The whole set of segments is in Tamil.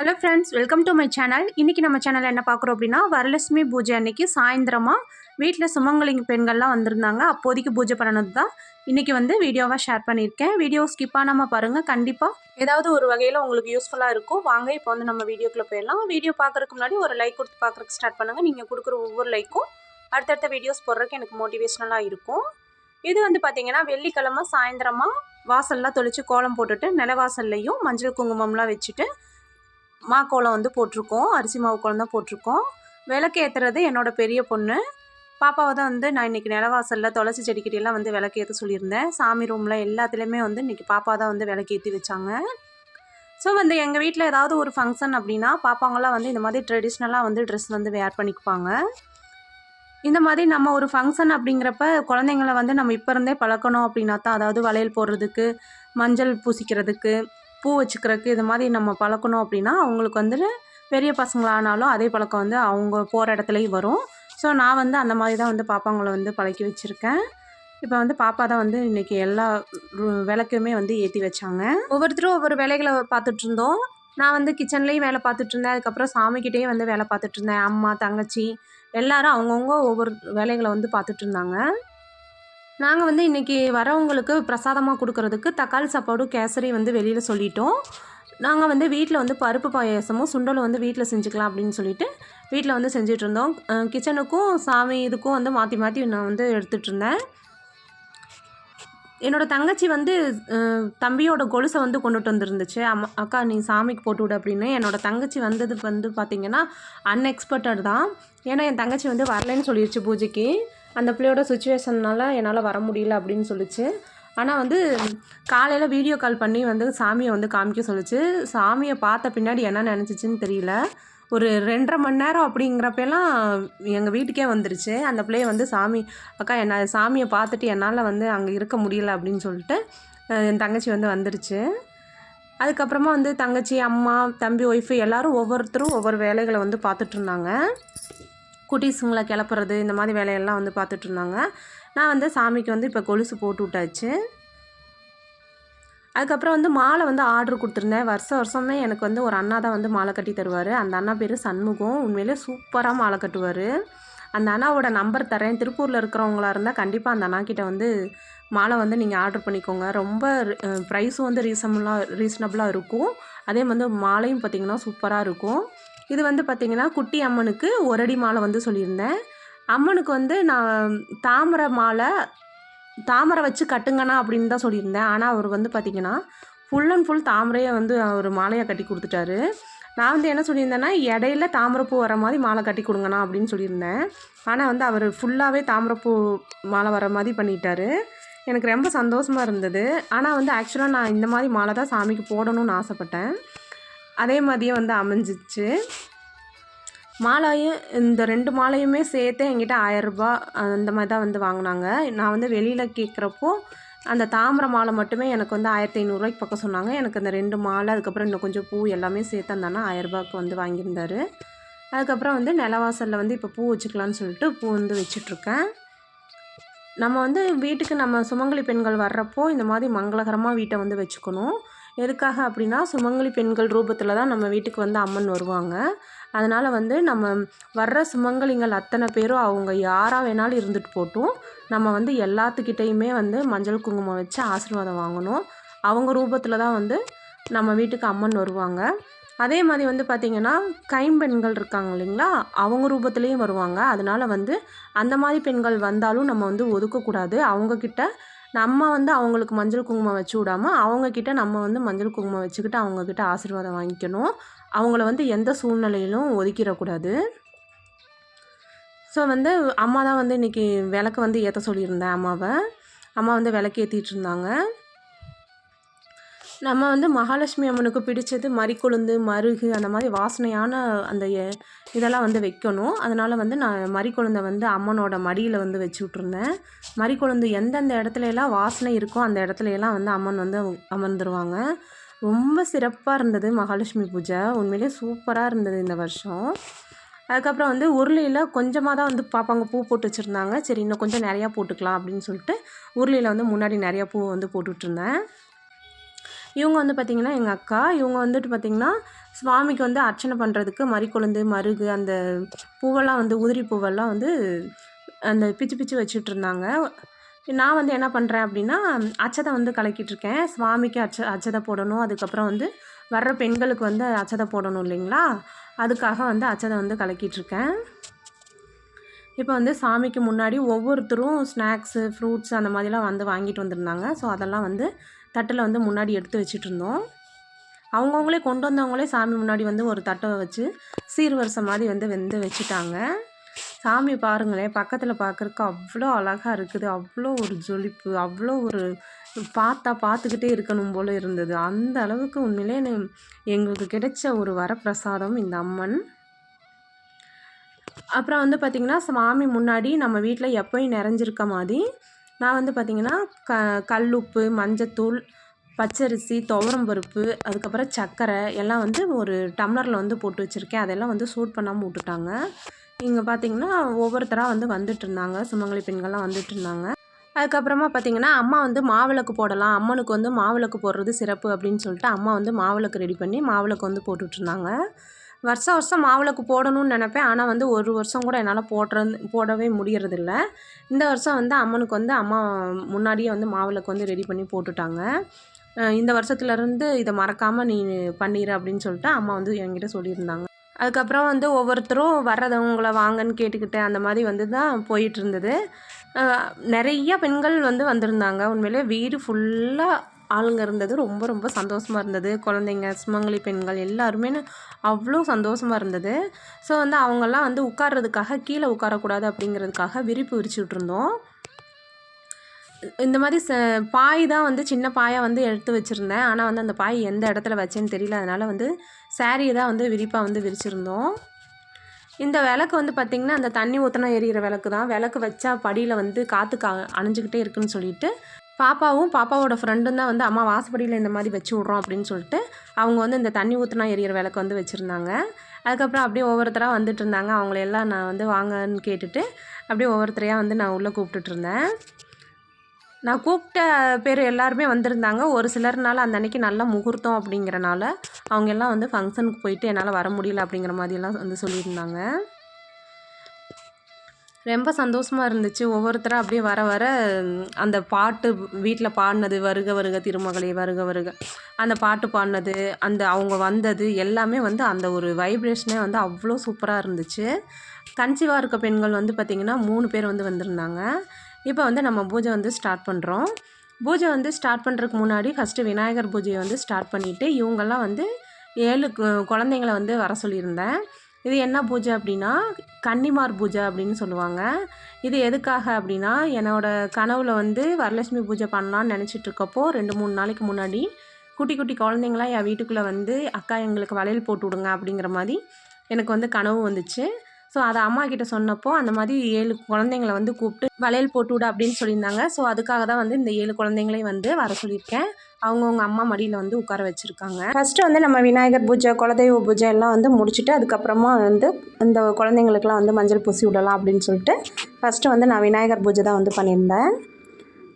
Hello friends welcome to my channel இன்றைக்கி நம்ம சேனலில் என்ன பார்க்குறோம் அப்படின்னா வரலட்சுமி பூஜை அன்னைக்கு சாயந்தரமாக வீட்டில் சுமங்கலிங்க பெண்கள்லாம் வந்திருந்தாங்க. அப்போதைக்கு பூஜை பண்ணது தான் இன்றைக்கி வந்து வீடியோவாக ஷேர் பண்ணியிருக்கேன். வீடியோ ஸ்கிப் பண்ணாமல் பாருங்கள் கண்டிப்பாக ஏதாவது ஒரு வகையில் உங்களுக்கு யூஸ்ஃபுல்லாக இருக்கும். வாங்க இப்போ வந்து நம்ம வீடியோக்குள்ளே போயிடலாம். வீடியோ பார்க்குறதுக்கு முன்னாடி ஒரு லைக் கொடுத்து பார்க்குறதுக்கு ஸ்டார்ட் பண்ணுங்கள் நீங்கள் கொடுக்குற ஒவ்வொரு லைக்கும் அடுத்தடுத்த வீடியோஸ் போடுறதுக்கு எனக்கு மோட்டிவேஷ்னலாக இருக்கும். இது வந்து பார்த்திங்கன்னா வெள்ளிக்கிழமை சாயந்தரமாக வாசல்லாம் தொளிச்சு கோலம் போட்டுட்டு நிலவாசல்லையும் மஞ்சள் குங்குமம்லாம் வச்சுட்டு மா கோலம் வந்து போட்டிருக்கோம் அரிசி மாவு கோலம் தான் போட்டிருக்கோம். விளக்கு ஏற்றுறது என்னோடய பெரிய பொண்ணு. பாப்பாவை தான் வந்து நான் இன்றைக்கி நிலவாசலில் துளசி செடிக்கிட்டெல்லாம் வந்து விளக்கு ஏற்ற சொல்லியிருந்தேன். சாமி ரூமில் எல்லாத்துலேயுமே வந்து இன்றைக்கி பாப்பா தான் வந்து விளக்கு ஏற்றி வச்சாங்க. ஸோ வந்து எங்கள் வீட்டில் ஏதாவது ஒரு ஃபங்க்ஷன் அப்படின்னா பாப்பாங்களாம் வந்து இந்த மாதிரி ட்ரெடிஷ்னலாக வந்து ட்ரெஸ் வந்து வேர் பண்ணிக்குப்பாங்க இந்த மாதிரி நம்ம ஒரு ஃபங்க்ஷன் அப்படிங்கிறப்ப குழந்தைங்கள வந்து நம்ம இப்போ இருந்தே பழக்கணும் அப்படின்னா தான் அதாவது வளையல் போடுறதுக்கு மஞ்சள் பூசிக்கிறதுக்கு பூ வச்சுக்கிறதுக்கு இது மாதிரி நம்ம பழக்கணும் அப்படின்னா அவங்களுக்கு வந்துட்டு பெரிய பசங்களானாலும் அதே பழக்கம் வந்து அவங்க போகிற இடத்துலையும் வரும். ஸோ நான் வந்து அந்த மாதிரி தான் வந்து பாப்பாங்களை வந்து பழக்கி வச்சுருக்கேன். இப்போ வந்து பாப்பா தான் வந்து இன்றைக்கி எல்லா விளக்குமே வந்து ஏற்றி வச்சாங்க. ஒவ்வொருத்தரும் ஒவ்வொரு வேலைகளை பார்த்துட்டு இருந்தோம். நான் வந்து கிச்சன்லேயும் வேலை பார்த்துட்டு இருந்தேன். அதுக்கப்புறம் சாமிக்கிட்டேயும் வந்து வேலை பார்த்துட்டு இருந்தேன். அம்மா தங்கச்சி எல்லாரும் அவங்கவுங்க ஒவ்வொரு வேலைகளை வந்து பார்த்துட்டு இருந்தாங்க. நாங்கள் வந்து இன்றைக்கி வரவங்களுக்கு பிரசாதமாக கொடுக்கறதுக்கு தக்காளி சாப்பாடும் கேசரி வந்து வெளியில் சொல்லிட்டோம். நாங்கள் வந்து வீட்டில் வந்து பருப்பு பாயாசமும் சுண்டலும் வந்து வீட்டில் செஞ்சுக்கலாம் அப்படின்னு சொல்லிட்டு வீட்டில் வந்து செஞ்சுட்டு இருந்தோம். கிச்சனுக்கும் சாமி இதுக்கும் வந்து மாற்றி மாற்றி நான் வந்து எடுத்துகிட்டு இருந்தேன். என்னோடய தங்கச்சி வந்து தம்பியோட கொலுசை வந்து கொண்டுட்டு வந்துருந்துச்சு. அம்மா அக்கா நீ சாமிக்கு போட்டு விடு அப்படின்னு. என்னோட தங்கச்சி வந்தது வந்து பார்த்திங்கன்னா அன்எக்ஸ்பெக்டட் தான். ஏன்னா என் தங்கச்சி வந்து வரலைன்னு சொல்லிடுச்சு பூஜைக்கு. அந்த பிள்ளையோட சுச்சுவேஷன்னால என்னால் வர முடியல அப்படின்னு சொல்லிச்சு. ஆனால் வந்து காலையில் வீடியோ கால் பண்ணி வந்து சாமியை வந்து காமிக்க சொல்லுச்சு. சாமியை பார்த்த பின்னாடி என்ன நினச்சிச்சின்னு தெரியல. ஒரு ரெண்டரை மணி நேரம் அப்படிங்கிறப்பெல்லாம் எங்கள் வீட்டுக்கே வந்துருச்சு. அந்த பிள்ளைய வந்து சாமி அக்கா என்ன சாமியை பார்த்துட்டு என்னால் வந்து அங்கே இருக்க முடியல அப்படின்னு சொல்லிட்டு என் தங்கச்சி வந்து வந்துருச்சு. அதுக்கப்புறமா வந்து தங்கச்சி அம்மா தம்பி ஒய்ஃபு எல்லாரும் ஒவ்வொருத்தரும் ஒவ்வொரு வேலைகளை வந்து பார்த்துட்டு இருந்தாங்க. குட்டீஸுங்களை கிளப்புறது இந்த மாதிரி வேலையெல்லாம் வந்து பார்த்துட்டு இருந்தாங்க நான் வந்து சாமிக்கு வந்து இப்போ கொலுசு போட்டு விட்டாச்சு. அதுக்கப்புறம் வந்து மாலை வந்து ஆர்டர் கொடுத்துருந்தேன். வருஷம் வருஷமே எனக்கு வந்து ஒரு அண்ணா தான் வந்து மாலை கட்டி தருவார். அந்த அண்ணா பேர் சண்முகம். உண்மையிலே சூப்பராக மாலை கட்டுவார். அந்த அண்ணாவோட நம்பர் தரேன். திருப்பூரில் இருக்கிறவங்களா இருந்தால் கண்டிப்பாக அந்த அண்ணா கிட்டே வந்து மாலை வந்து நீங்கள் ஆர்டர் பண்ணிக்கோங்க. ரொம்ப ப்ரைஸும் வந்து ரீசனபுளாக ரீசனபுளாக இருக்கும். அதே வந்து மாலையும் பார்த்திங்கன்னா சூப்பராக இருக்கும். இது வந்து பார்த்திங்கன்னா குட்டி அம்மனுக்கு ஒரு அடி மாலை வந்து சொல்லியிருந்தேன். அம்மனுக்கு வந்து நான் தாமரை மாலை தாமரை வச்சு கட்டுங்கண்ணா அப்படின்னு தான் சொல்லியிருந்தேன். ஆனால் அவர் வந்து பார்த்திங்கன்னா ஃபுல் அண்ட் ஃபுல் தாமரையை வந்து அவர் மாலையை கட்டி கொடுத்துட்டாரு. நான் வந்து என்ன சொல்லியிருந்தேன்னா இடையில தாமரைப்பூ வர மாதிரி மாலை கட்டி கொடுங்கண்ணா அப்படின்னு சொல்லியிருந்தேன். ஆனால் வந்து அவர் ஃபுல்லாகவே தாமரைப்பூ மாலை வர மாதிரி பண்ணிட்டாரு. எனக்கு ரொம்ப சந்தோஷமாக இருந்தது. ஆனால் வந்து ஆக்சுவலாக நான் இந்த மாதிரி மாலை தான் சாமிக்கு போடணும்னு ஆசைப்பட்டேன். அதே மாதிரியே வந்து அமைஞ்சிச்சு. மாலையும் இந்த ரெண்டு மாலையுமே சேர்த்து என்கிட்ட ஆயரரூபா அந்த மாதிரி தான் வந்து வாங்கினாங்க. நான் வந்து வெளியில் கேட்குறப்போ அந்த தாமரை மாலை மட்டுமே எனக்கு வந்து ஆயிரத்தி ஐநூறுரூவாய்க்கு பக்கம் சொன்னாங்க. எனக்கு அந்த ரெண்டு மாலை அதுக்கப்புறம் இன்னும் கொஞ்சம் பூ எல்லாமே சேர்த்து அந்த அண்ணா ஆயரரூபாய்க்கு வந்து வாங்கியிருந்தாரு. அதுக்கப்புறம் வந்து நிலவாசலில் வந்து இப்போ பூ வச்சுக்கலான்னு சொல்லிட்டு பூ வந்து வச்சிட்ருக்கேன். நம்ம வந்து வீட்டுக்கு நம்ம சுமங்கலி பெண்கள் வர்றப்போ இந்த மாதிரி மங்களகரமாக வீட்டை வந்து வச்சுக்கணும். எதுக்காக அப்படின்னா சுமங்கலி பெண்கள் ரூபத்தில் தான் நம்ம வீட்டுக்கு வந்து அம்மன் வருவாங்க. அதனால் வந்து நம்ம வர்ற சுமங்கலிங்கள் அத்தனை பேரும் அவங்க யாராக வேணாலும் இருந்துட்டு போட்டும். நம்ம வந்து எல்லாத்துக்கிட்டேயுமே வந்து மஞ்சள் குங்குமம் வச்சு ஆசீர்வாதம் வாங்கணும். அவங்க ரூபத்தில் தான் வந்து நம்ம வீட்டுக்கு அம்மன் வருவாங்க. அதே மாதிரி வந்து பார்த்திங்கன்னா கைம்பெண்கள் இருக்காங்க இல்லைங்களா? அவங்க ரூபத்துலேயும் வருவாங்க. அதனால் வந்து அந்த மாதிரி பெண்கள் வந்தாலும் நம்ம வந்து ஒதுக்கக்கூடாது. அவங்கக்கிட்ட நம்ம வந்து அவங்களுக்கு மஞ்சள் குங்குமம் வச்சு விடாமல் அவங்கக்கிட்ட நம்ம வந்து மஞ்சள் குங்குமம் வச்சுக்கிட்டு அவங்கக்கிட்ட ஆசீர்வாதம் வாங்கிக்கணும். அவங்கள வந்து எந்த சூழ்நிலையிலும் ஒதுக்கிடக்கூடாது. ஸோ வந்து அம்மா தான் வந்து இன்றைக்கி விளக்கு வந்து ஏற்ற சொல்லியிருந்தேன் அம்மாவை. அம்மா வந்து விளக்கு ஏற்றிட்டு இருந்தாங்க. நம்ம வந்து மகாலட்சுமி அம்மனுக்கு பிடிச்சது மறிக்கொழுந்து மருகு அந்த மாதிரி வாசனையான அந்த எ- இதெல்லாம் வந்து வைக்கணும். அதனால் வந்து நான் மறிக்கொழுந்தை வந்து அம்மனோட மடியில் வந்து வச்சு விட்ருந்தேன் மறிக்கொழுந்து எந்தெந்த இடத்துலலாம் வாசனை இருக்கோ அந்த இடத்துலலாம் வந்து அம்மன் வந்து அமர்ந்துருவாங்க. ரொம்ப சிறப்பாக இருந்தது மகாலட்சுமி பூஜை. உண்மையிலே சூப்பராக இருந்தது இந்த வருஷம். அதுக்கப்புறம் வந்து உருளையில் கொஞ்சமாக தான் வந்து பார்ப்பாங்க பூ போட்டு வச்சுருந்தாங்க. சரி இன்னும் கொஞ்சம் நிறையா போட்டுக்கலாம் அப்படின்னு சொல்லிட்டு உருளையில் வந்து முன்னாடி நிறையா பூ வந்து போட்டுட்ருந்தேன் இவங்க வந்து பார்த்திங்கன்னா எங்கள் அக்கா. இவங்க வந்துட்டு பார்த்திங்கன்னா சுவாமிக்கு வந்து அர்ச்சனை பண்ணுறதுக்கு மறிக்கொழுந்து மருகு அந்த பூவெல்லாம் வந்து உதிரி பூவெல்லாம் வந்து அந்த பிச்சு பிச்சு வச்சுட்டு இருந்தாங்க. நான் வந்து என்ன பண்ணுறேன் அப்படின்னா அச்சதை வந்து கலக்கிட்டு இருக்கேன். சுவாமிக்கு அச்ச அச்சதை போடணும். அதுக்கப்புறம் வந்து வர்ற பெண்களுக்கு வந்து அச்சதை போடணும் இல்லைங்களா? அதுக்காக வந்து அச்சதை வந்து கலக்கிட்டுருக்கேன் இப்போ வந்து சாமிக்கு முன்னாடி ஒவ்வொருத்தரும் ஸ்நாக்ஸு ஃப்ரூட்ஸ் அந்த மாதிரிலாம் வந்து வாங்கிட்டு வந்திருந்தாங்க. ஸோ அதெல்லாம் வந்து தட்டில் வந்து முன்னாடி எடுத்து வச்சுட்டு இருந்தோம் அவங்கவுங்களே கொண்டு வந்தவங்களே சாமி முன்னாடி வந்து ஒரு தட்டை வச்சு சீர்வரிசை மாதிரி வந்து வெந்து வச்சுட்டாங்க. சாமி பாருங்களேன் பக்கத்தில் பார்க்குறக்கு அவ்வளோ அழகாக இருக்குது. அவ்வளோ ஒரு ஜொலிப்பு அவ்வளோ ஒரு பார்த்தா பார்த்துக்கிட்டே இருக்கணும் போல் இருந்தது. அந்த அளவுக்கு உண்மையிலே எங்களுக்கு கிடைச்ச ஒரு வரப்பிரசாதம் இந்த அம்மன். அப்புறம் வந்து பார்த்திங்கன்னா சாமி முன்னாடி நம்ம வீட்டில் எப்போயும் நிறைஞ்சிருக்க மாதிரி நான் வந்து பார்த்திங்கன்னா க கல்லுப்பு மஞ்சத்தூள் பச்சரிசி துவரம் பருப்பு அதுக்கப்புறம் சர்க்கரை எல்லாம் வந்து ஒரு டம்ளரில் வந்து போட்டு வச்சுருக்கேன். அதெல்லாம் வந்து சூட் பண்ணாமல் விட்டுட்டாங்க. இங்கே பார்த்தீங்கன்னா ஒவ்வொருத்தராக வந்து வந்துட்டு இருந்தாங்க. சுமங்கலி பெண்கள்லாம் வந்துட்டு இருந்தாங்க. அதுக்கப்புறமா பார்த்தீங்கன்னா அம்மா வந்து மாவிளக்கு போடலாம். அம்மனுக்கு வந்து மாவிளக்கு போடுறது சிறப்பு அப்படின்னு சொல்லிட்டு அம்மா வந்து மாவிளக்கு ரெடி பண்ணி மாவிளக்கு வந்து போட்டுட்ருந்தாங்க வருஷம் வருஷம் மாவிளக்கு போடணும்னு நினப்பேன். ஆனால் வந்து ஒரு வருஷம் கூட என்னால் போடுறது போடவே முடியறதில்ல. இந்த வருஷம் வந்து அம்மனுக்கு வந்து அம்மா முன்னாடியே வந்து மாவிளக்கு வந்து ரெடி பண்ணி போட்டுட்டாங்க. இந்த வருஷத்துலேருந்து இதை மறக்காமல் நீ பண்ணிடு அப்படின்னு சொல்லிட்டு அம்மா வந்து என்கிட்ட சொல்லியிருந்தாங்க. அதுக்கப்புறம் வந்து ஒவ்வொருத்தரும் வர்றதவங்களை வாங்கன்னு கேட்டுக்கிட்டு அந்த மாதிரி வந்து தான் போயிட்டு இருந்தது. நிறைய பெண்கள் வந்து வந்திருந்தாங்க. உண்மையிலே வீடு ஃபுல்லாக ஆளுங்க இருந்தது. ரொம்ப ரொம்ப சந்தோஷமாக இருந்தது. குழந்தைங்க சுமங்கலி பெண்கள் எல்லாருமே அவ்வளோ சந்தோஷமாக இருந்தது. ஸோ வந்து அவங்கெல்லாம் வந்து உட்கார்றதுக்காக கீழே உட்காரக்கூடாது அப்படிங்கிறதுக்காக விரிப்பு விரிச்சு விட்ருந்தோம் இந்த மாதிரி ச பாய் தான் வந்து சின்ன பாயாக வந்து எடுத்து வச்சுருந்தேன். ஆனால் வந்து அந்த பாய் எந்த இடத்துல வச்சேன்னு தெரியல. அதனால் வந்து சாரியை தான் வந்து விரிப்பாக வந்து விரிச்சிருந்தோம். இந்த விளக்கு வந்து பார்த்திங்கன்னா அந்த தண்ணி ஊற்றினா எரியிற விளக்கு தான். விளக்கு வச்சா படியில் வந்து காற்று கா அணைஞ்சிக்கிட்டே இருக்குன்னு சொல்லிட்டு பாப்பாவும் பாப்பாவோட ஃப்ரெண்டும் தான் வந்து அம்மா வாசப்படியில் இந்த மாதிரி வச்சு விட்றோம் அப்படின்னு சொல்லிட்டு அவங்க வந்து இந்த தண்ணி ஊற்றினா எரியிற விளக்கு வந்து வச்சுருந்தாங்க. அதுக்கப்புறம் அப்படியே ஒவ்வொருத்தராக வந்துட்டு இருந்தாங்க. அவங்கள எல்லாம் நான் வந்து வாங்கன்னு கேட்டுட்டு அப்படியே ஒவ்வொருத்தரையாக வந்து நான் உள்ளே கூப்பிட்டுட்ருந்தேன் நான் கூப்பிட்ட பேர் எல்லாருமே வந்திருந்தாங்க. ஒரு சிலர்னால அந்த அன்னைக்கு நல்ல முகூர்த்தம் அப்படிங்கிறனால அவங்க எல்லாம் வந்து ஃபங்க்ஷனுக்கு போயிட்டு என்னால் வர முடியல அப்படிங்கிற மாதிரியெல்லாம் வந்து சொல்லியிருந்தாங்க. ரொம்ப சந்தோஷமாக இருந்துச்சு. ஒவ்வொருத்தராக அப்படியே வர வர அந்த பாட்டு வீட்டில் பாடினது வருக வருக திருமகளே வருக வருக. அந்த பாட்டு பாடினது அந்த அவங்க வந்தது எல்லாமே வந்து அந்த ஒரு வைப்ரேஷனே வந்து அவ்வளோ சூப்பராக இருந்துச்சு. கன்சீவாக இருக்க பெண்கள் வந்து பார்த்திங்கன்னா மூணு பேர் வந்து வந்திருந்தாங்க. இப்போ வந்து நம்ம பூஜை வந்து ஸ்டார்ட் பண்ணுறோம் பூஜை வந்து ஸ்டார்ட் பண்ணுறதுக்கு முன்னாடி ஃபஸ்ட்டு விநாயகர் பூஜையை வந்து ஸ்டார்ட் பண்ணிவிட்டு இவங்கெல்லாம் வந்து ஏழு கு- குழந்தைங்கள வந்து வர சொல்லியிருந்தேன். இது என்ன பூஜை அப்படின்னா கன்னிமார் பூஜை அப்படின்னு சொல்லுவாங்க. இது எதுக்காக அப்படின்னா என்னோட கனவுல வந்து வரலட்சுமி பூஜை பண்ணலான்னு நினச்சிட்டு இருக்கப்போ ரெண்டு மூணு நாளைக்கு முன்னாடி குட்டி குட்டி குழந்தைங்களாம் என் வீட்டுக்குள்ளே வந்து அக்கா எங்களுக்கு வளையல் போட்டு விடுங்க அப்படிங்கிற மாதிரி எனக்கு வந்து கனவு வந்துச்சு. ஸோ அதை அம்மா கிட்ட சொன்னப்போ அந்த மாதிரி ஏழு குழந்தைங்கள வந்து கூப்பிட்டு வளையல் போட்டு விட அப்படின்னு சொல்லியிருந்தாங்க. ஸோ அதுக்காக தான் வந்து இந்த ஏழு குழந்தைங்களையும் வந்து வர சொல்லியிருக்கேன். அவங்கவுங்க அம்மா மடியில் வந்து உட்கார வச்சுருக்காங்க. ஃபஸ்ட்டு வந்து நம்ம விநாயகர் பூஜை குலதெய்வ பூஜை எல்லாம் வந்து முடிச்சுட்டு அதுக்கப்புறமா வந்து இந்த குழந்தைங்களுக்குலாம் வந்து மஞ்சள் பூசி விடலாம் அப்படின்னு சொல்லிட்டு ஃபஸ்ட்டு வந்து நான் விநாயகர் பூஜை தான் வந்து பண்ணியிருந்தேன்.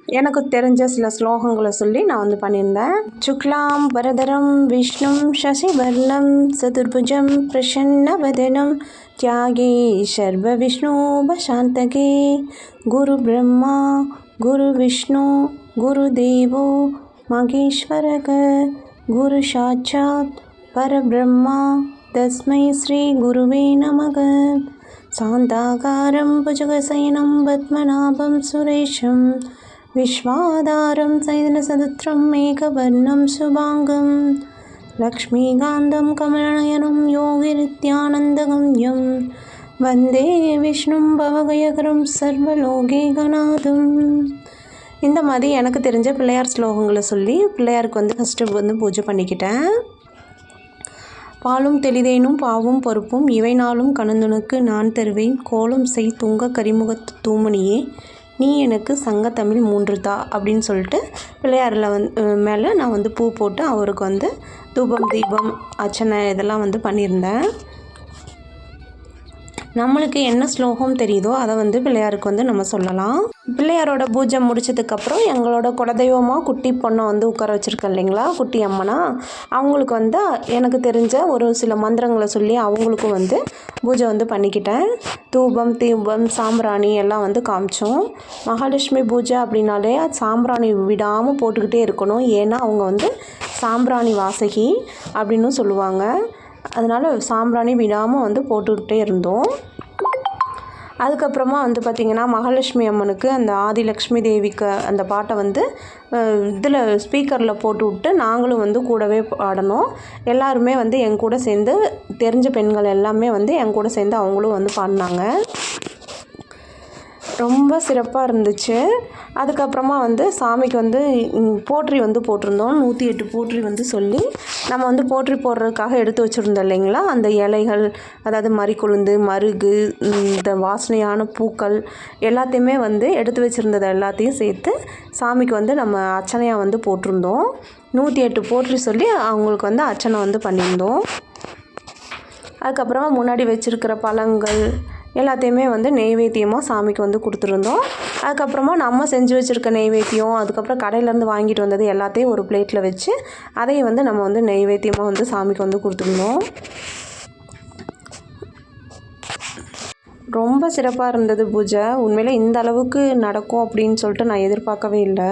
எனக்கு தெரிஞ்ச சில ஸ்லோகங்களை சொல்லி நான் வந்து பண்ணியிருந்தேன். சுக்லாம் வரதரம் விஷ்ணும் சசிவர்ணம் சதுர்புஜம் பிரசன்னவதனம் தியாகி சர்வ விஷ்ணுபசாந்தகே குரு பிரம்மா குரு விஷ்ணு குரு தேவோ மகேஸ்வரக குரு சாட்சாத் பரபிரம்மா தஸ்மை ஸ்ரீ குருவே நமக. சாந்தாகாரம் புஜகசயனம் பத்மநாபம் சுரேஷம் विश्वाधारं सैदनसदत्रं मेघवर्णं शुभाङ्गं लक्ष्मीकान्तं कमलनयनं योगिनित्यानन्दगम्यं वन्दे विष्णुं भवगयकरं सर्वलोकीगणादम् இந்த மாதிரி எனக்கு தெரிஞ்ச பிள்ளையார் ஸ்லோகங்களை சொல்லி பிள்ளையாருக்கு வந்து ஃபஸ்ட்டு வந்து பூஜை பண்ணிக்கிட்டேன் பாலும் தெளிதேனும் பாவும் பருப்பும் இவை நாளும் கணந்தனுக்கு நான் தருவேன் கோலம் செய் துங்க கரிமுகத்து தூமணியே நீ எனக்கு சங்கத்தமிழ் மூன்று தா அப்படின்னு சொல்லிட்டு பிள்ளையாரில் வந் மேலே நான் வந்து பூ போட்டு அவருக்கு வந்து தூபம் தீபம் அர்ச்சனை இதெல்லாம் வந்து பண்ணியிருந்தேன். நம்மளுக்கு என்ன ஸ்லோகம் தெரியுதோ அதை வந்து பிள்ளையாருக்கு வந்து நம்ம சொல்லலாம். பிள்ளையாரோட பூஜை முடிச்சதுக்கப்புறம் எங்களோட குலதெய்வமாக குட்டி பொண்ணை வந்து உட்கார வச்சுருக்கேன் இல்லைங்களா? குட்டி அம்மனா? அவங்களுக்கு வந்து எனக்கு தெரிஞ்ச ஒரு சில மந்திரங்களை சொல்லி அவங்களுக்கும் வந்து பூஜை வந்து பண்ணிக்கிட்டேன். தூபம் தீபம் சாம்பிராணி எல்லாம் வந்து காமிச்சோம். மகாலட்சுமி பூஜை அப்படின்னாலே சாம்பிராணி விடாமல் போட்டுக்கிட்டே இருக்கணும். ஏன்னா அவங்க வந்து சாம்பிராணி வாசகி அப்படின்னு சொல்லுவாங்க. அதனால் சாம்பிராணி விடாமல் வந்து போட்டுக்கிட்டே இருந்தோம். அதுக்கப்புறமா வந்து பார்த்திங்கன்னா மகாலட்சுமி அம்மனுக்கு அந்த ஆதிலக்ஷ்மி தேவிக்கு அந்த பாட்டை வந்து இதில் ஸ்பீக்கரில் போட்டு விட்டு நாங்களும் வந்து கூடவே பாடணும். எல்லாருமே வந்து என் கூட சேர்ந்து தெரிஞ்ச பெண்கள் எல்லாமே வந்து என் கூட சேர்ந்து அவங்களும் வந்து பாடினாங்க. ரொம்ப சிறப்பாக இருந்துச்சு. அதுக்கப்புறமா வந்து சாமிக்கு வந்து போற்றி வந்து போட்டிருந்தோம். நூற்றி எட்டு போற்றி வந்து சொல்லி நம்ம வந்து போற்றி போடுறதுக்காக எடுத்து வச்சுருந்தோம் இல்லைங்களா? அந்த இலைகள் அதாவது மறிக்கொழுந்து மருகு இந்த வாசனையான பூக்கள் எல்லாத்தையுமே வந்து எடுத்து வச்சுருந்ததை எல்லாத்தையும் சேர்த்து சாமிக்கு வந்து நம்ம அர்ச்சனையாக வந்து போட்டிருந்தோம். நூற்றி எட்டு போற்றி சொல்லி அவங்களுக்கு வந்து அர்ச்சனை வந்து பண்ணியிருந்தோம். அதுக்கப்புறமா முன்னாடி வச்சுருக்கிற பழங்கள் எல்லாத்தையுமே வந்து நெய்வேத்தியமாக சாமிக்கு வந்து கொடுத்துருந்தோம். அதுக்கப்புறமா நம்ம செஞ்சு வச்சுருக்க நெய்வேத்தியம் அதுக்கப்புறம் கடையிலேருந்து வாங்கிட்டு வந்தது எல்லாத்தையும் ஒரு பிளேட்டில் வச்சு அதையும் வந்து நம்ம வந்து நெய்வேத்தியமாக வந்து சாமிக்கு வந்து கொடுத்துருந்தோம். ரொம்ப சிறப்பாக இருந்தது பூஜை. உண்மையில் இந்த அளவுக்கு நடக்கும் அப்படின்னு சொல்லிட்டு நான் எதிர்பார்க்கவே இல்லை.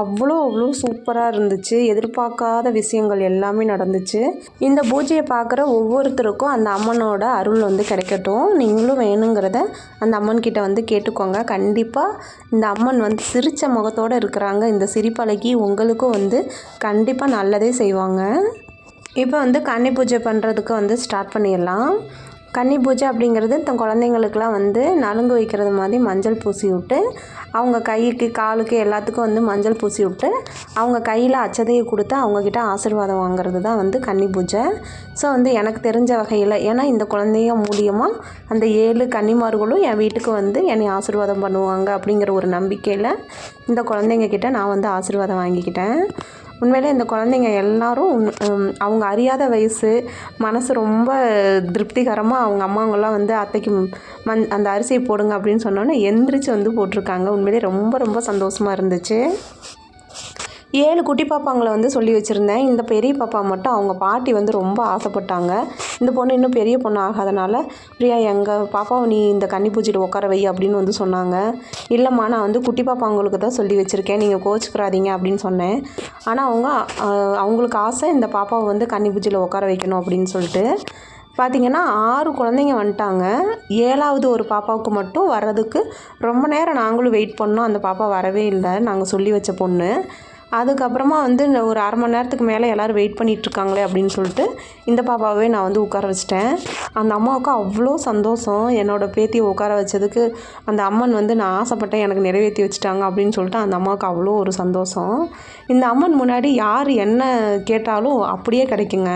அவ்வளோ அவ்வளோ சூப்பராக இருந்துச்சு. எதிர்பார்க்காத விஷயங்கள் எல்லாமே நடந்துச்சு. இந்த பூஜையை பார்க்குற ஒவ்வொருத்தருக்கும் அந்த அம்மனோட அருள் வந்து கிடைக்கட்டும். நீங்களும் வேணுங்கிறத அந்த அம்மன் கிட்ட வந்து கேட்டுக்கோங்க. கண்டிப்பாக இந்த அம்மன் வந்து சிரித்த முகத்தோடு இருக்கிறாங்க. இந்த சிரிப்பழகி உங்களுக்கும் வந்து கண்டிப்பாக நல்லதே செய்வாங்க. இப்போ வந்து கன்னி பூஜை பண்ணுறதுக்கு வந்து ஸ்டார்ட் பண்ணிடலாம். கன்னி பூஜை அப்படிங்கிறது தன் குழந்தைங்களுக்குலாம் வந்து நலுங்கு வைக்கிறது மாதிரி மஞ்சள் பூசி விட்டு அவங்க கைக்கு காலுக்கு எல்லாத்துக்கும் வந்து மஞ்சள் பூசி விட்டு அவங்க கையில் அச்சதையை கொடுத்து அவங்கக்கிட்ட ஆசீர்வாதம் வாங்குறது தான் வந்து கன்னி பூஜை. ஸோ வந்து எனக்கு தெரிஞ்ச வகையில் ஏன்னா இந்த குழந்தைங்க மூலியமாக அந்த ஏழு கன்னிமார்களும் என் வீட்டுக்கு வந்து என்னை ஆசீர்வாதம் பண்ணுவாங்க அப்படிங்கிற ஒரு நம்பிக்கையில் இந்த குழந்தைங்க கிட்டே நான் வந்து ஆசீர்வாதம் வாங்கிக்கிட்டேன். உண்மையிலே இந்த குழந்தைங்க எல்லாரும் அவங்க அறியாத வயசு மனசு ரொம்ப திருப்திகரமாக அவங்க அம்மாவங்கெல்லாம் வந்து அத்தைக்கு மண் அந்த அரிசியை போடுங்க அப்படின்னு சொன்னோன்னே எந்திரிச்சு வந்து போட்டிருக்காங்க. உண்மையிலே ரொம்ப ரொம்ப சந்தோஷமாக இருந்துச்சு. ஏழு குட்டி பாப்பாங்களை வந்து சொல்லி வச்சுருந்தேன். இந்த பெரிய பாப்பா மட்டும் அவங்க பாட்டி வந்து ரொம்ப ஆசைப்பட்டாங்க. இந்த பொண்ணு இன்னும் பெரிய பொண்ணு ஆகாதனால பிரியா எங்கள் பாப்பாவை நீ இந்த கன்னி பூஜையில் உட்கார வை அப்படின்னு வந்து சொன்னாங்க. இல்லைம்மா நான் வந்து குட்டி பாப்பாங்களுக்கு தான் சொல்லி வச்சுருக்கேன். நீங்கள் கோச்சுக்கிறாதீங்க அப்படின்னு சொன்னேன். ஆனால் அவங்க அவங்களுக்கு ஆசை இந்த பாப்பாவை வந்து கன்னி பூஜையில் உட்கார வைக்கணும் அப்படின்னு சொல்லிட்டு. பார்த்திங்கன்னா ஆறு குழந்தைங்க வந்துட்டாங்க. ஏழாவது ஒரு பாப்பாவுக்கு மட்டும் வர்றதுக்கு ரொம்ப நேரம் நாங்களும் வெயிட் பண்ணோம். அந்த பாப்பா வரவே இல்லை. நாங்கள் சொல்லி வச்ச பொண்ணு. அதுக்கப்புறமா வந்து ஒரு அரை மணி நேரத்துக்கு மேலே எல்லோரும் வெயிட் பண்ணிகிட்ருக்காங்களே அப்படின்னு சொல்லிட்டு இந்த பாப்பாவே நான் வந்து உட்கார வச்சிட்டேன். அந்த அம்மாவுக்கு அவ்வளோ சந்தோஷம். என்னோடய பேத்தியை உட்கார வச்சதுக்கு அந்த அம்மன் வந்து நான் ஆசைப்பட்டேன் எனக்கு நிறைவேற்றி வச்சுட்டாங்க அப்படின்னு சொல்லிட்டு அந்த அம்மாவுக்கு அவ்வளோ ஒரு சந்தோஷம். இந்த அம்மன் முன்னாடி யார் என்ன கேட்டாலும் அப்படியே கிடைக்குங்க.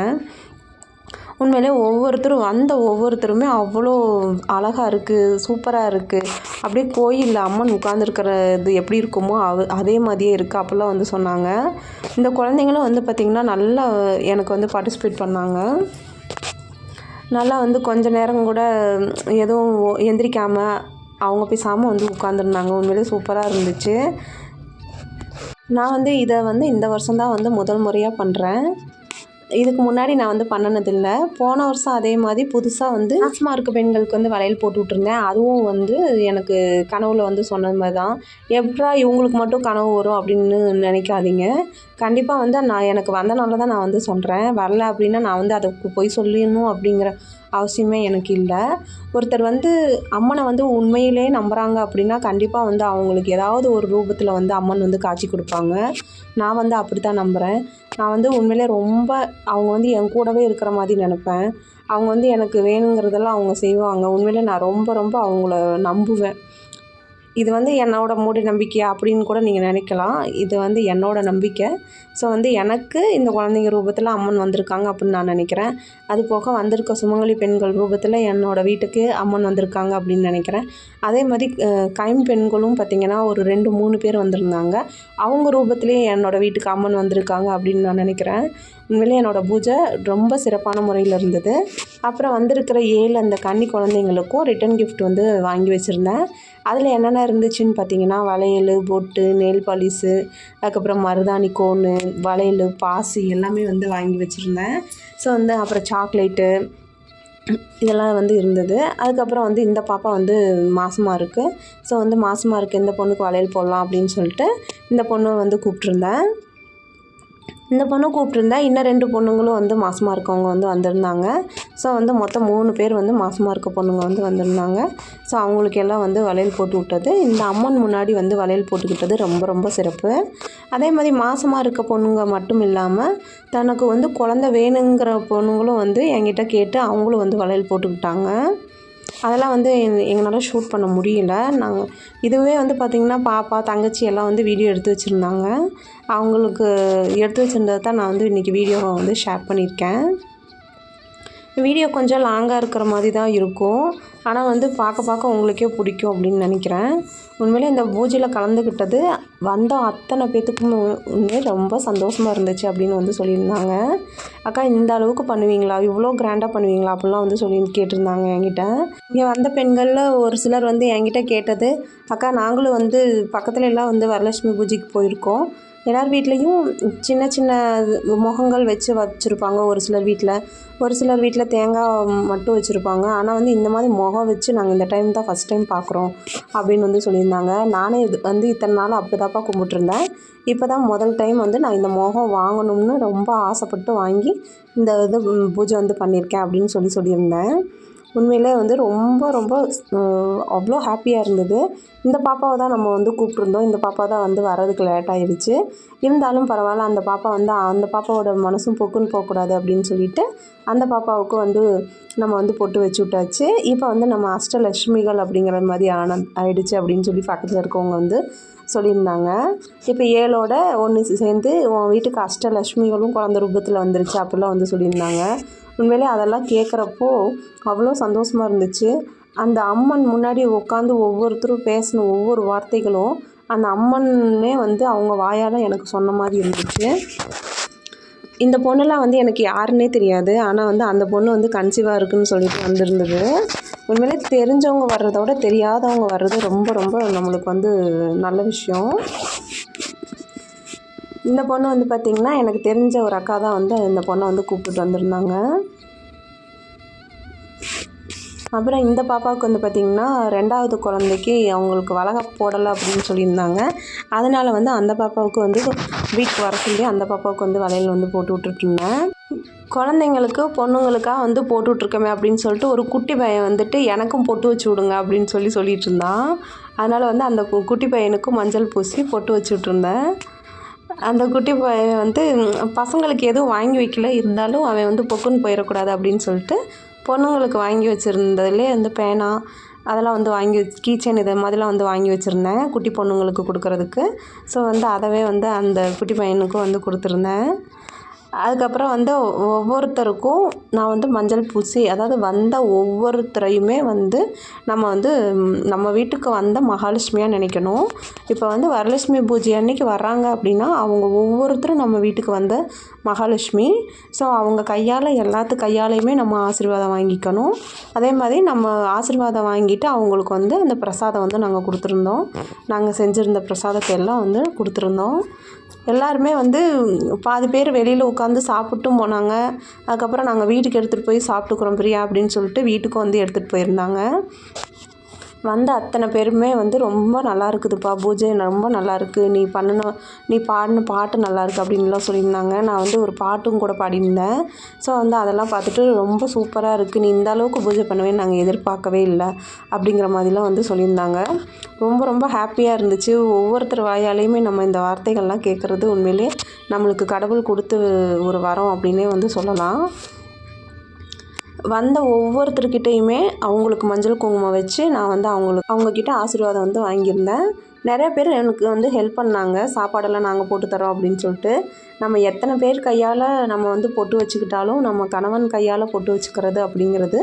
உண்மையிலே ஒவ்வொருத்தரும் வந்த ஒவ்வொருத்தருமே அவ்வளோ அழகாக இருக்குது சூப்பராக இருக்குது அப்படியே கோயிலில் அம்மன் உட்காந்துருக்கிறது எப்படி இருக்குமோ அவ அதே மாதிரியே இருக்குது அப்போல்லாம் வந்து சொன்னாங்க. இந்த குழந்தைங்களும் வந்து பார்த்திங்கன்னா நல்லா எனக்கு வந்து பார்ட்டிசிபேட் பண்ணாங்க. நல்லா வந்து கொஞ்ச நேரம் கூட எதுவும் எந்திரிக்காமல் அவங்க பேசாமல் வந்து உட்காந்துருந்தாங்க உண்மையிலே சூப்பராக இருந்துச்சு. நான் வந்து இதை வந்து இந்த வருஷம்தான் வந்து முதல் முறையாக பண்ணுறேன் இதுக்கு முன்னாடி நான் வந்து பண்ணினதில்லை. போன வருஷம் அதே மாதிரி புதுசாக வந்து ஆஸ்மா இருக்க பெண்களுக்கு வந்து வளையல் போட்டு விட்ருந்தேன் அதுவும் வந்து எனக்கு கனவுல வந்து சொன்னது மாதிரி தான் எப்படா இவங்களுக்கு மட்டும் கனவு வரும் அப்படின்னு நினைக்காதீங்க. கண்டிப்பாக வந்து நான் எனக்கு வந்தனால தான் நான் வந்து சொல்கிறேன் வரல அப்படின்னா நான் வந்து அதுக்கு போய் சொல்லிடணும் அப்படிங்கிற அவசியமே எனக்கு இல்லை. ஒருத்தர் வந்து அம்மனை வந்து உண்மையிலே நம்புகிறாங்க அப்படின்னா கண்டிப்பாக வந்து அவங்களுக்கு ஏதாவது ஒரு ரூபத்தில் வந்து அம்மன் வந்து காட்சி கொடுப்பாங்க. நான் வந்து அப்படி தான் நம்புகிறேன் நான் வந்து உண்மையிலே ரொம்ப அவங்க வந்து என் கூடவே இருக்கிற மாதிரி நினப்பேன். அவங்க வந்து எனக்கு வேணுங்கிறதெல்லாம் அவங்க செய்வாங்க. உண்மையிலே நான் ரொம்ப ரொம்ப அவங்கள நம்புவேன். இது வந்து என்னோட மூட நம்பிக்கையா அப்படின்னு கூட நீங்கள் நினைக்கலாம். இது வந்து என்னோடய நம்பிக்கை. ஸோ வந்து எனக்கு இந்த குழந்தைங்க ரூபத்தில் அம்மன் வந்திருக்காங்க அப்படின்னு நான் நினைக்கிறேன். அது போக வந்திருக்க சுமங்கலி பெண்கள் ரூபத்தில் என்னோடய வீட்டுக்கு அம்மன் வந்திருக்காங்க அப்படின்னு நினைக்கிறேன். அதே மாதிரி கைம்பெண்களும் பார்த்திங்கன்னா ஒரு ரெண்டு மூணு பேர் வந்திருந்தாங்க. அவங்க ரூபத்துலேயும் என்னோடய வீட்டுக்கு அம்மன் வந்திருக்காங்க அப்படின்னு நான் நினைக்கிறேன். உண்மையிலே என்னோடய பூஜை ரொம்ப சிறப்பான முறையில் இருந்தது. அப்புறம் வந்திருக்கிற ஏழு அந்த கன்னி குழந்தைங்களுக்கும் ரிட்டன் கிஃப்ட் வந்து வாங்கி வச்சுருந்தேன். அதில் என்னென்ன இருந்துச்சுன்னு பார்த்தீங்கன்னா வளையல் பொட்டு நெல் பாலிஸு அதுக்கப்புறம் மருதாணி கோனு வளையல் பாசி எல்லாமே வந்து வாங்கி வச்சுருந்தேன். ஸோ வந்து அப்புறம் சாக்லேட்டு இதெல்லாம் வந்து இருந்தது. அதுக்கப்புறம் வந்து இந்த பாப்பா வந்து மாசமாக இருக்குது ஸோ வந்து மாசமாக இருக்குது இந்த பொண்ணுக்கு வளையல் போடலாம் அப்படின்னு சொல்லிட்டு இந்த பொண்ணை வந்து கூப்பிட்ருந்தேன் இந்த பொண்ணு கூப்பிட்ருந்தா இன்னும் ரெண்டு பொண்ணுங்களும் வந்து மாசமாக இருக்கவங்க வந்து வந்திருந்தாங்க. ஸோ வந்து மொத்தம் மூணு பேர் வந்து மாசமாக இருக்க பொண்ணுங்க வந்து வந்திருந்தாங்க. ஸோ அவங்களுக்கு எல்லாம் வந்து வளையல் போட்டு விட்டது. இந்த அம்மன் முன்னாடி வந்து வளையல் போட்டுக்கிட்டது ரொம்ப ரொம்ப சிறப்பு. அதே மாதிரி மாசமாக இருக்க பொண்ணுங்க மட்டும் இல்லாமல் தனக்கு வந்து குழந்த வேணுங்கிற பொண்ணுங்களும் வந்து என்கிட்ட கேட்டு அவங்களும் வந்து வளையல் போட்டுக்கிட்டாங்க. அதெல்லாம் வந்து எங்களால் ஷூட் பண்ண முடியல. நாங்கள் இதுவே வந்து பார்த்திங்கன்னா பாப்பா தங்கச்சி எல்லாம் வந்து வீடியோ எடுத்து வச்சுருந்தாங்க. அவங்களுக்கு எடுத்து வச்சுருந்ததை தான் நான் வந்து இன்றைக்கி வீடியோவை வந்து ஷேர் பண்ணியிருக்கேன். வீடியோ கொஞ்சம் லாங்காக இருக்கிற மாதிரி தான் இருக்கும். ஆனால் வந்து பார்க்க பார்க்க உங்களுக்கே பிடிக்கும் அப்படின்னு நினைக்கிறேன். உண்மையிலே இந்த பூஜையில் கலந்துக்கிட்டது வந்த அத்தனை பேத்துக்குமே உண்மையே ரொம்ப சந்தோஷமாக இருந்துச்சு அப்படின்னு வந்து சொல்லியிருந்தாங்க. அக்கா இந்த அளவுக்கு பண்ணுவீங்களா? இவ்வளோ கிராண்டாக பண்ணுவீங்களா? அப்படிலாம் வந்து சொல்லி கேட்டிருந்தாங்க என்கிட்ட. இங்கே வந்த பெண்களில் ஒரு சிலர் வந்து என்கிட்ட கேட்டது அக்கா நாங்களும் வந்து பக்கத்துல எல்லாம் வந்து வரலட்சுமி பூஜைக்கு போயிருக்கோம். எல்லார் வீட்லேயும் சின்ன சின்ன முகங்கள் வச்சு வச்சுருப்பாங்க. ஒரு சிலர் வீட்டில் ஒரு சிலர் வீட்டில் தேங்காய் மட்டும் வச்சுருப்பாங்க. ஆனால் வந்து இந்த மாதிரி முகம் வச்சு நாங்கள் இந்த டைம் தான் ஃபஸ்ட் டைம் பார்க்குறோம் அப்படின்னு வந்து சொல்லியிருந்தாங்க. நானே இது வந்து இத்தனை நாள் அப்படி தாப்பா கும்பிட்ருந்தேன் இப்போ தான் முதல் டைம் வந்து நான் இந்த முகம் வாங்கணும்னு ரொம்ப ஆசைப்பட்டு வாங்கி இந்த இது பூஜை வந்து பண்ணியிருக்கேன் அப்படின்னு சொல்லி சொல்லியிருந்தேன். உண்மையிலே வந்து ரொம்ப ரொம்ப அவ்வளோ ஹாப்பியாக இருந்தது. இந்த பாப்பாவை தான் நம்ம வந்து கூப்பிட்ருந்தோம் இந்த பாப்பா தான் வந்து வர்றதுக்கு லேட் ஆயிடுச்சு. இருந்தாலும் பரவாயில்ல அந்த பாப்பா வந்து அந்த பாப்பாவோட மனசும் பொக்குன்னு போகக்கூடாது அப்படின்னு சொல்லிட்டு அந்த பாப்பாவுக்கும் வந்து நம்ம வந்து பொட்டு வச்சு விட்டாச்சு. இப்போ வந்து நம்ம அஷ்டலட்சுமிகள் அப்படிங்கிற மாதிரி ஆன ஆயிடுச்சு அப்படின்னு சொல்லி பக்கத்தில் இருக்கவங்க வந்து சொல்லியிருந்தாங்க. இப்போ ஏழோட ஒன்று சேர்ந்து உன் வீட்டுக்கு அஷ்டலட்சுமிகளும் குழந்த ரூபத்தில் வந்துருச்சு அப்படிலாம் வந்து சொல்லியிருந்தாங்க. உண்மையிலே அதெல்லாம் கேட்குறப்போ அவ்வளோ சந்தோஷமாக இருந்துச்சு. அந்த அம்மன் முன்னாடி உட்காந்து ஒவ்வொருத்தரும் பேசின ஒவ்வொரு வார்த்தைகளும் அந்த அம்மனே வந்து அவங்க வாயால் எனக்கு சொன்ன மாதிரி இருந்துச்சு. இந்த பொண்ணெல்லாம் வந்து எனக்கு யாருன்னே தெரியாது. ஆனால் வந்து அந்த பொண்ணு வந்து கன்சீவாக இருக்குன்னு சொல்லிட்டு வந்திருந்தது. உண்மையிலே தெரிஞ்சவங்க வர்றத விட தெரியாதவங்க வர்றது ரொம்ப ரொம்ப நம்மளுக்கு வந்து நல்ல விஷயம். இந்த பொண்ணு வந்து பார்த்திங்கன்னா எனக்கு தெரிஞ்ச ஒரு அக்கா தான் வந்து இந்த பொண்ணை வந்து கூப்பிட்டு வந்திருந்தாங்க. அப்புறம் இந்த பாப்பாவுக்கு வந்து பார்த்திங்கன்னா ரெண்டாவது குழந்தைக்கு அவங்களுக்கு வளக போடலை அப்படின்னு சொல்லியிருந்தாங்க. அதனால் வந்து அந்த பாப்பாவுக்கு வந்து வீட்டுக்கு வர சொல்லி அந்த பாப்பாவுக்கு வந்து வளையல் வந்து போட்டு விட்டுட்ருந்தேன் குழந்தைங்களுக்கு பொண்ணுங்களுக்காக வந்து போட்டுட்ருக்கோமே அப்படின்னு சொல்லிட்டு ஒரு குட்டி பையன் வந்துட்டு எனக்கும் பொட்டு வச்சு விடுங்க அப்படின்னு சொல்லி சொல்லிட்டு இருந்தான். அதனால் வந்து அந்த கு- குட்டி பையனுக்கும் மஞ்சள் பூசி பொட்டு வச்சுட்ருந்தேன் அந்த குட்டி பையன் வந்து பசங்களுக்கு எதுவும் வாங்கி வைக்கல. இருந்தாலும் அவன் வந்து பொக்குன்னு போயிடக்கூடாது அப்படின்னு சொல்லிட்டு பொண்ணுங்களுக்கு வாங்கி வச்சுருந்ததுலேயே வந்து பேனா அதெல்லாம் வந்து வாங்கி வச்சு கீச்சன் இது மாதிரிலாம் வந்து வாங்கி வச்சுருந்தேன் குட்டி பொண்ணுங்களுக்கு கொடுக்குறதுக்கு. ஸோ வந்து அதவே வந்து அந்த குட்டி பையனுக்கும் வந்து கொடுத்துருந்தேன். அதுக்கப்புறம் வந்து ஒவ்வொருத்தருக்கும் நான் வந்து மஞ்சள் பூசி அதாவது வந்த ஒவ்வொருத்தரையுமே வந்து நம்ம வந்து நம்ம வீட்டுக்கு வந்த மகாலட்சுமியாக நினைக்கணும். இப்போ வந்து வரலட்சுமி பூஜை அன்னைக்கு வர்றாங்க அப்படின்னா அவங்க ஒவ்வொருத்தரும் நம்ம வீட்டுக்கு வந்த மகாலட்சுமி. ஸோ அவங்க கையால் எல்லாத்து கையாலையுமே நம்ம ஆசீர்வாதம் வாங்கிக்கணும். அதே மாதிரி நம்ம ஆசீர்வாதம் வாங்கிட்டு அவங்களுக்கு வந்து அந்த பிரசாதம் வந்து நாங்கள் கொடுத்துருந்தோம். நாங்கள் செஞ்சுருந்த பிரசாதத்தை எல்லாம் வந்து கொடுத்துருந்தோம். எல்லாருமே வந்து பாதி பேர் வெளியில் உட்காந்து சாப்பிட்டும் போனாங்க. அதுக்கப்புறம் நாங்கள் வீட்டுக்கு எடுத்துகிட்டு போய் சாப்பிட்டுக்குறோம் பிரியா அப்படின்னு சொல்லிட்டு வீட்டுக்கும் வந்து எடுத்துகிட்டு போயிருந்தாங்க. வந்த அத்தனை பேருமே வந்து ரொம்ப நல்லா இருக்குதுப்பா. பூஜை ரொம்ப நல்லா இருக்குது நீ பண்ணின நீ பாடின பாட்டு நல்லா இருக்குது அப்படின்லாம் சொல்லியிருந்தாங்க. நான் வந்து ஒரு பாட்டும் கூட பாடியிருந்தேன். ஸோ வந்து அதெல்லாம் பார்த்துட்டு ரொம்ப சூப்பராக இருக்குது நீ இந்த அளவுக்கு பூஜை பண்ணுவேன்னு நாங்கள் எதிர்பார்க்கவே இல்லை அப்படிங்கிற மாதிரிலாம் வந்து சொல்லியிருந்தாங்க. ரொம்ப ரொம்ப ஹாப்பியாக இருந்துச்சு. ஒவ்வொருத்தர் வாயாலையுமே நம்ம இந்த வார்த்தைகள்லாம் கேட்குறது உண்மையிலே நம்மளுக்கு கடவுள் கொடுத்து ஒரு வரம் அப்படின்னே வந்து சொல்லலாம். வந்த ஒவ்வொருத்தர்கிட்டையுமே அவங்களுக்கு மஞ்சள் குங்குமம் வச்சு நான் வந்து அவங்களுக்கு அவங்கக்கிட்ட ஆசீர்வாதம் வந்து வாங்கியிருந்தேன். நிறைய பேர் எனக்கு வந்து ஹெல்ப் பண்ணாங்க. சாப்பாடெல்லாம் நாங்கள் போட்டு தரோம் அப்படின்னு சொல்லிட்டு. நம்ம எத்தனை பேர் கையால் நம்ம வந்து பொட்டு வச்சுக்கிட்டாலும் நம்ம கணவன் கையால் பொட்டு வச்சுக்கிறது அப்படிங்கிறது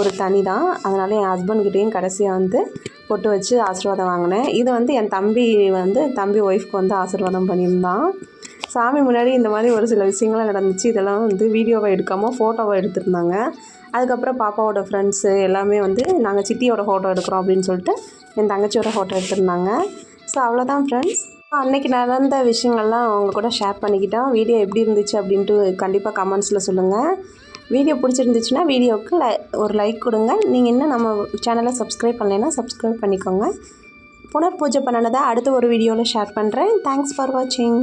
ஒரு தனி தான் அதனால் என் ஹஸ்பண்ட்கிட்டேயும் கடைசியாக வந்து பொட்டு வச்சு ஆசீர்வாதம் வாங்கினேன். இது வந்து என் தம்பி வந்து தம்பி ஒய்ஃப்க்கு வந்து ஆசீர்வாதம் பண்ணியிருந்தான். சாமி முன்னாடி இந்த மாதிரி ஒரு சில விஷயங்கள்லாம் நடந்துச்சு. இதெல்லாம் வந்து வீடியோவை எடுக்காமல் ஃபோட்டோவை எடுத்திருந்தாங்க. அதுக்கப்புறம் பாப்பாவோட ஃப்ரெண்ட்ஸு எல்லாமே வந்து நாங்கள் சித்தியோட ஃபோட்டோ எடுக்கிறோம் அப்படின்னு சொல்லிட்டு என் தங்கச்சியோட ஃபோட்டோ எடுத்திருந்தாங்க. ஸோ அவ்வளோதான் ஃப்ரெண்ட்ஸ் அன்னைக்கு நடந்த விஷயங்கள்லாம் அவங்க கூட ஷேர் பண்ணிக்கிட்டோம். வீடியோ எப்படி இருந்துச்சு அப்படின்ட்டு கண்டிப்பாக கமெண்ட்ஸில் சொல்லுங்கள் வீடியோ பிடிச்சிருந்துச்சுன்னா வீடியோவுக்கு லை ஒரு லைக் கொடுங்க. நீங்கள் இன்னும் நம்ம சேனலை சப்ஸ்கிரைப் பண்ணலைன்னா சப்ஸ்கிரைப் பண்ணிக்கோங்க. புனர் பூஜை பண்ணினதை அடுத்த ஒரு வீடியோவில் ஷேர் பண்ணுறேன் தேங்க்ஸ் ஃபார் வாட்சிங்